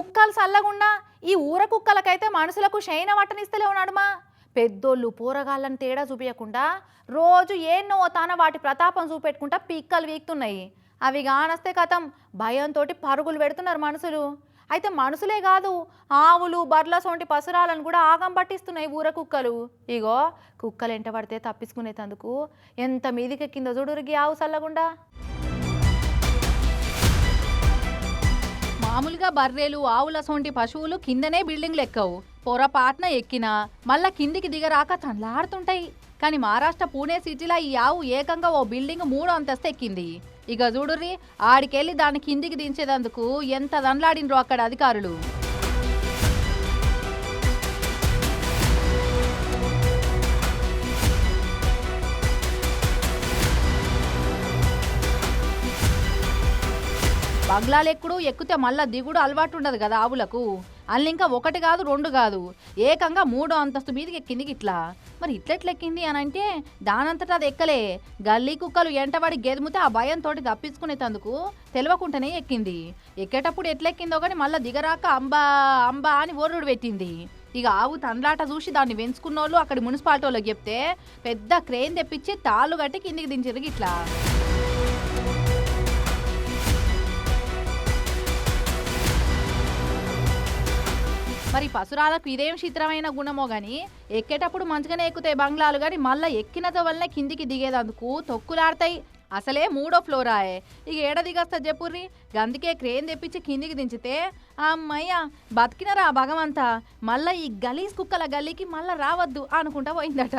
కుక్కలు చల్లగున్నా ఈ ఊర కుక్కలకైతే మనుషులకు శయన వట్టనిస్తలే ఉన్నాడుమా పెద్దోళ్ళు పూరగాళ్ళని తేడా చూపించకుండా రోజు ఏన్నో తాన వాటి ప్రతాపం చూపెట్టుకుంటా పిక్కలు వీక్తున్నాయి. అవి కానస్తే కథం భయంతో పరుగులు పెడుతున్నారు మనుషులు. అయితే మనుషులే కాదు ఆవులు బర్ల సొంటి పసురాలను కూడా ఆగం పట్టిస్తున్నాయి ఊర కుక్కలు. ఇగో కుక్కలు ఎంట పడితే తప్పించుకునేటందుకు ఎంత మీదికెక్కిందో చూడురికి ఆవు చల్లగుండా. బర్రెలు ఆవుల సొంటి పశువులు కిందనే బిల్డింగ్లు ఎక్కవు. పొరపాటున ఎక్కినా మళ్ళా కిందికి దిగరాక తనలాడుతుంటాయి. కానీ మహారాష్ట్ర పూణే సిటీలో ఈ ఆవు ఏకంగా ఓ బిల్డింగ్ మూడో అంతస్తు ఎక్కింది. ఇక చూడుర్రి ఆడికెళ్ళి దాన్ని కిందికి దించేదందుకు ఎంత దండ్లాడినరు అక్కడ అధికారులు. బగ్లాలు ఎక్కుడు ఎక్కితే మళ్ళా దిగుడు అలవాటు ఉండదు కదా ఆవులకు. అల్లి ఇంకా ఒకటి కాదు రెండు కాదు. ఏకంగా మూడో అంతస్తు మీదకి ఎక్కింది ఇట్లా మరి ఇట్లెట్ల ఎక్కింది అని అంటే దానంతటా అది ఎక్కలే. గల్లీ కుక్కలు ఎంటబడి గెదుముతే ఆ భయంతో తప్పించుకునేటందుకు తెలియకుండానే ఎక్కింది. ఎక్కేటప్పుడు ఎట్లెక్కిందో కానీ మళ్ళీ దిగరాక అంబా అంబా అని ఓర్రుడు పెట్టింది. ఇక ఆవు తండ్లాట చూసి దాన్ని పెంచుకున్నోళ్ళు అక్కడి మున్సిపాలిటీ వాళ్ళకి చెప్తే పెద్ద క్రేన్ తెప్పించి తాళ్ళు కట్టి కిందికి దించారు ఇట్లా మరి పసురాలకు ఇదేం చిత్రమైన గుణమో గాని ఎక్కేటప్పుడు మంచిగానే ఎక్కుతాయి బంగ్లాలు కానీ మళ్ళీ ఎక్కినతో వల్లనే కిందికి దిగేదందుకు తొక్కులాడతాయి. అసలే మూడో ఫ్లోరాయే. ఇక ఏడ కాస్త చెప్పుర్రి గందుకే క్రేన్ తెప్పించి కిందికి దించితే? అమ్మయ్య బతికినరా భగవంతా? మళ్ళీ ఈ గలీస్ కుక్కల గల్లీకి మళ్ళీ రావద్దు అనుకుంటా పోయిందట.